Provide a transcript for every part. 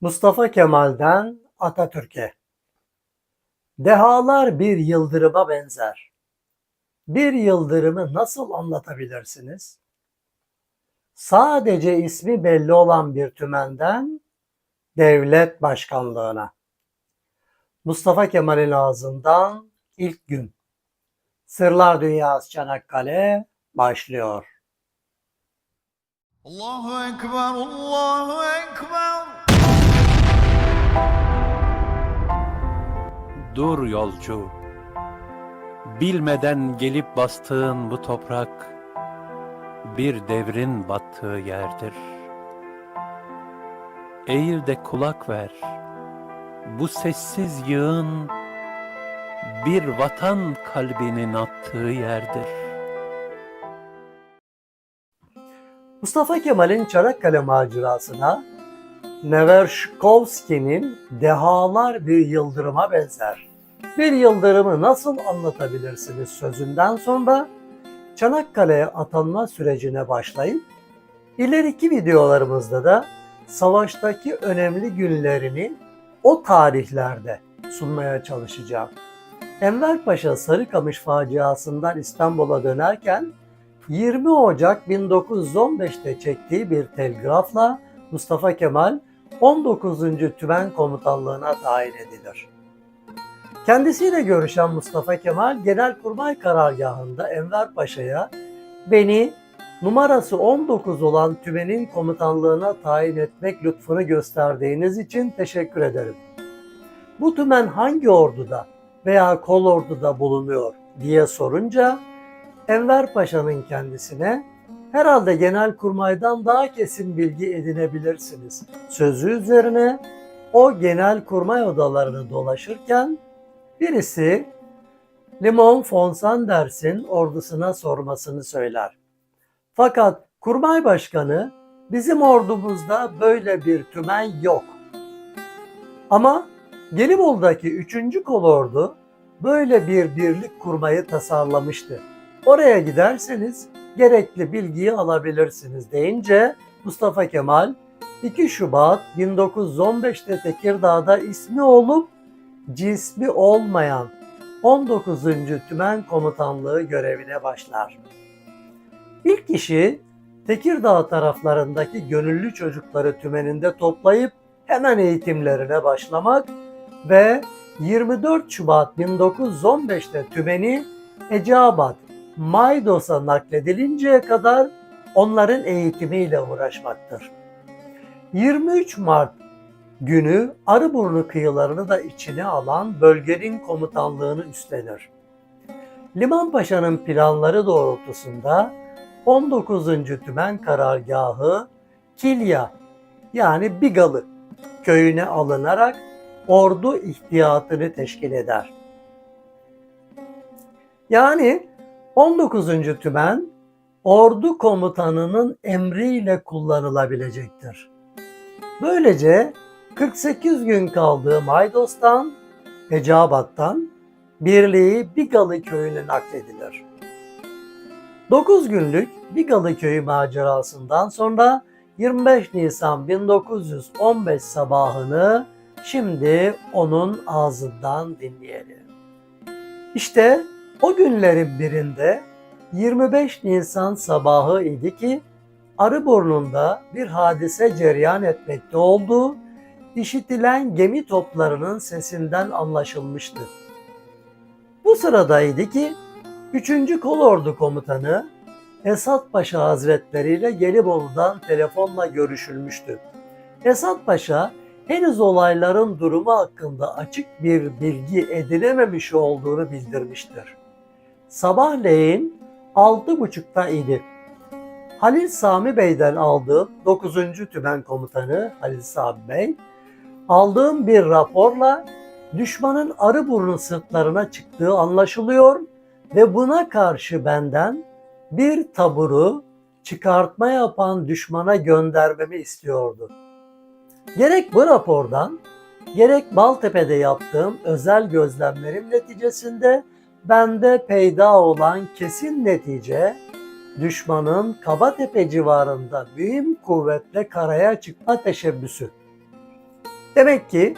Mustafa Kemal'den Atatürk'e. Dehalar bir yıldırıma benzer. Bir yıldırımı nasıl anlatabilirsiniz? Sadece ismi belli olan bir tümenden devlet başkanlığına. Mustafa Kemal'in ağzından ilk gün. Sırlar Dünyası Çanakkale başlıyor. Allahu Ekber, Allahu Ekber. Dur yolcu. Bilmeden gelip bastığın bu toprak bir devrin battığı yerdir. Eğil de kulak ver. Bu sessiz yığın bir vatan kalbinin attığı yerdir. Mustafa Kemal'in Çanakkale macerasına Neverşkovski'nin dehalar bir yıldırıma benzer. Bir yıldırımı nasıl anlatabilirsiniz sözünden sonra Çanakkale'ye atanma sürecine başlayıp ileriki videolarımızda da savaştaki önemli günlerini o tarihlerde sunmaya çalışacağım. Enver Paşa Sarıkamış faciasından İstanbul'a dönerken 20 Ocak 1915'te çektiği bir telgrafla Mustafa Kemal 19. Tümen Komutanlığı'na tayin edilir. Kendisiyle görüşen Mustafa Kemal Genelkurmay Karargahı'nda Enver Paşa'ya beni numarası 19 olan tümenin komutanlığına tayin etmek lütfunu gösterdiğiniz için teşekkür ederim. Bu tümen hangi orduda veya kol orduda bulunuyor diye sorunca Enver Paşa'nın kendisine herhalde Genelkurmay'dan daha kesin bilgi edinebilirsiniz. Sözü üzerine o Genelkurmay odalarını dolaşırken birisi Limon von Sanders'in ordusuna sormasını söyler. Fakat Kurmay Başkanı bizim ordumuzda böyle bir tümen yok. Ama Gelibolu'daki 3. kolordu böyle bir birlik kurmayı tasarlamıştı. Oraya giderseniz gerekli bilgiyi alabilirsiniz deyince Mustafa Kemal 2 Şubat 1915'te Tekirdağ'da ismi olup cismi olmayan 19. Tümen Komutanlığı görevine başlar. İlk işi Tekirdağ taraflarındaki gönüllü çocukları tümeninde toplayıp hemen eğitimlerine başlamak ve 24 Şubat 1915'te tümeni Eceabat, Maydos'a nakledilinceye kadar onların eğitimiyle uğraşmaktır. 23 Mart günü Arıburnu kıyılarını da içine alan bölgenin komutanlığını üstlenir. Liman Paşa'nın planları doğrultusunda 19. Tümen Karargahı Kilya yani Bigalı köyüne alınarak ordu ihtiyatını teşkil eder. Yani 19. Tümen ordu komutanının emriyle kullanılabilecektir. Böylece 48 gün kaldığı Maydos'tan, Eceabat'tan birliği Bigalı köyüne nakledilir. 9 günlük Bigalı köyü macerasından sonra 25 Nisan 1915 sabahını şimdi onun ağzından dinleyelim. İşte o günlerin birinde 25 Nisan sabahı idi ki Arıburnu'nda bir hadise cereyan etmekte olduğu işitilen gemi toplarının sesinden anlaşılmıştı. Bu sıradaydı ki 3. Kolordu Komutanı Esat Paşa Hazretleri ile Gelibolu'dan telefonla görüşülmüştü. Esat Paşa henüz olayların durumu hakkında açık bir bilgi edinememiş olduğunu bildirmiştir. Sabahleyin altı buçukta idi. Halil Sami Bey'den aldığım 9. Tümen Komutanı Halil Sami Bey, aldığım bir raporla düşmanın Arıburnu sırtlarına çıktığı anlaşılıyor ve buna karşı benden bir taburu çıkartma yapan düşmana göndermemi istiyordu. Gerek bu rapordan, gerek Baltepe'de yaptığım özel gözlemlerim neticesinde bende peyda olan kesin netice düşmanın Kabatepe civarında mühim kuvvetle karaya çıkma teşebbüsü. Demek ki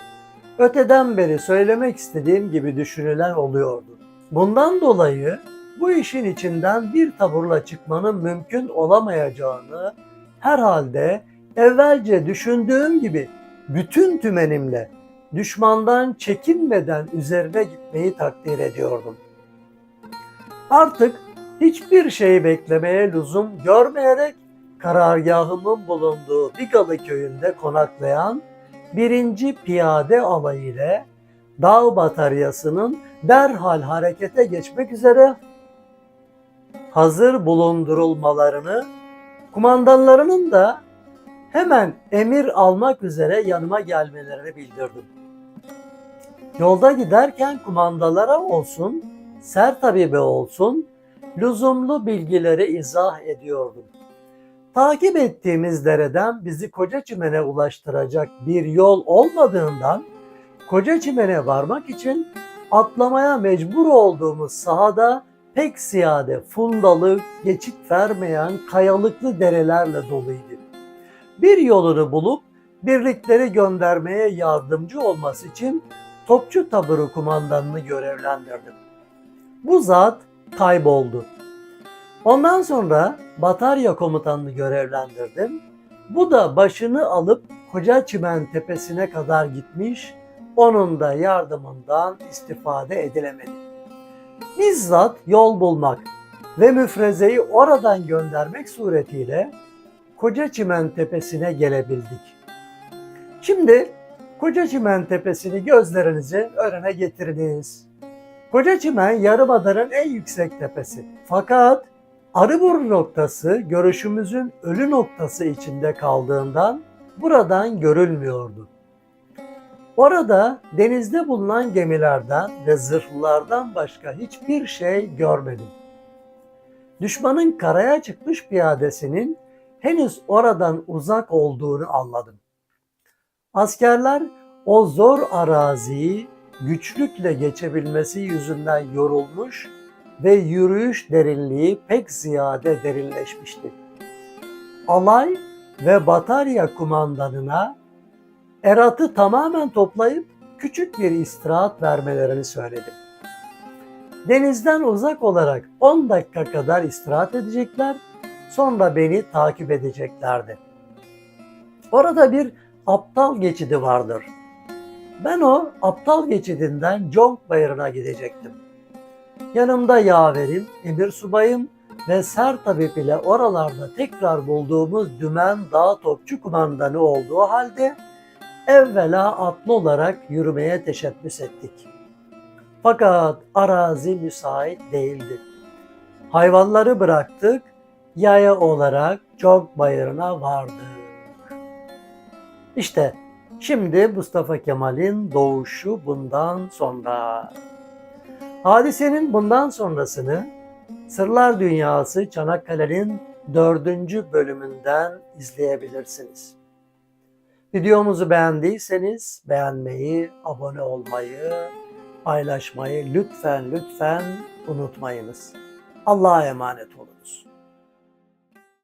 öteden beri söylemek istediğim gibi düşünülen oluyordu. Bundan dolayı bu işin içinden bir taburla çıkmanın mümkün olamayacağını herhalde evvelce düşündüğüm gibi bütün tümenimle düşmandan çekinmeden üzerine gitmeyi takdir ediyordum. Artık hiçbir şey beklemeye lüzum görmeyerek karargahımın bulunduğu Bigalı köyünde konaklayan birinci piyade alayı ile dağ bataryasının derhal harekete geçmek üzere hazır bulundurulmalarını, kumandanlarının da hemen emir almak üzere yanıma gelmelerini bildirdim. Yolda giderken kumandalara olsun, sertabibe olsun, lüzumlu bilgileri izah ediyordum. Takip ettiğimiz dereden bizi Kocaçimen'e ulaştıracak bir yol olmadığından Kocaçimen'e varmak için atlamaya mecbur olduğumuz sahada pek ziyade fundalı, geçit vermeyen kayalıklı derelerle doluydu. Bir yolunu bulup birlikleri göndermeye yardımcı olması için topçu taburu kumandanını görevlendirdim. Bu zat kayboldu. Ondan sonra batarya komutanını görevlendirdim. Bu da başını alıp Koca Çimen Tepesi'ne kadar gitmiş, onun da yardımından istifade edilemedi. Bizzat yol bulmak ve müfrezeyi oradan göndermek suretiyle Koca Çimen Tepesi'ne gelebildik. Şimdi Koca Çimen Tepesi'ni gözlerinizi önüne getiriniz. Koca Çimen Yarımada'nın en yüksek tepesi. Fakat Arıburnu noktası görüşümüzün ölü noktası içinde kaldığından buradan görülmüyordu. Orada denizde bulunan gemilerden ve zırhlılardan başka hiçbir şey görmedim. Düşmanın karaya çıkmış piyadesinin henüz oradan uzak olduğunu anladım. Askerler o zor araziyi güçlükle geçebilmesi yüzünden yorulmuş ve yürüyüş derinliği pek ziyade derinleşmişti. Alay ve batarya kumandanına eratı tamamen toplayıp küçük bir istirahat vermelerini söyledim. Denizden uzak olarak 10 dakika kadar istirahat edecekler, sonra beni takip edeceklerdi. Orada bir aptal geçidi vardır. Ben o aptal geçidinden Conk Bayırı'na gidecektim. Yanımda yaverim, emir subayım ve Sertabip ile oralarda tekrar bulduğumuz Dümen Dağ Topçu Kumandanı olduğu halde evvela atlı olarak yürümeye teşebbüs ettik. Fakat arazi müsait değildi. Hayvanları bıraktık, yaya olarak Conk Bayırı'na vardık. İşte şimdi Mustafa Kemal'in doğuşu bundan sonra. Hadisenin bundan sonrasını Sırlar Dünyası Çanakkale'nin dördüncü bölümünden izleyebilirsiniz. Videomuzu beğendiyseniz beğenmeyi, abone olmayı, paylaşmayı lütfen lütfen unutmayınız. Allah'a emanet olunuz.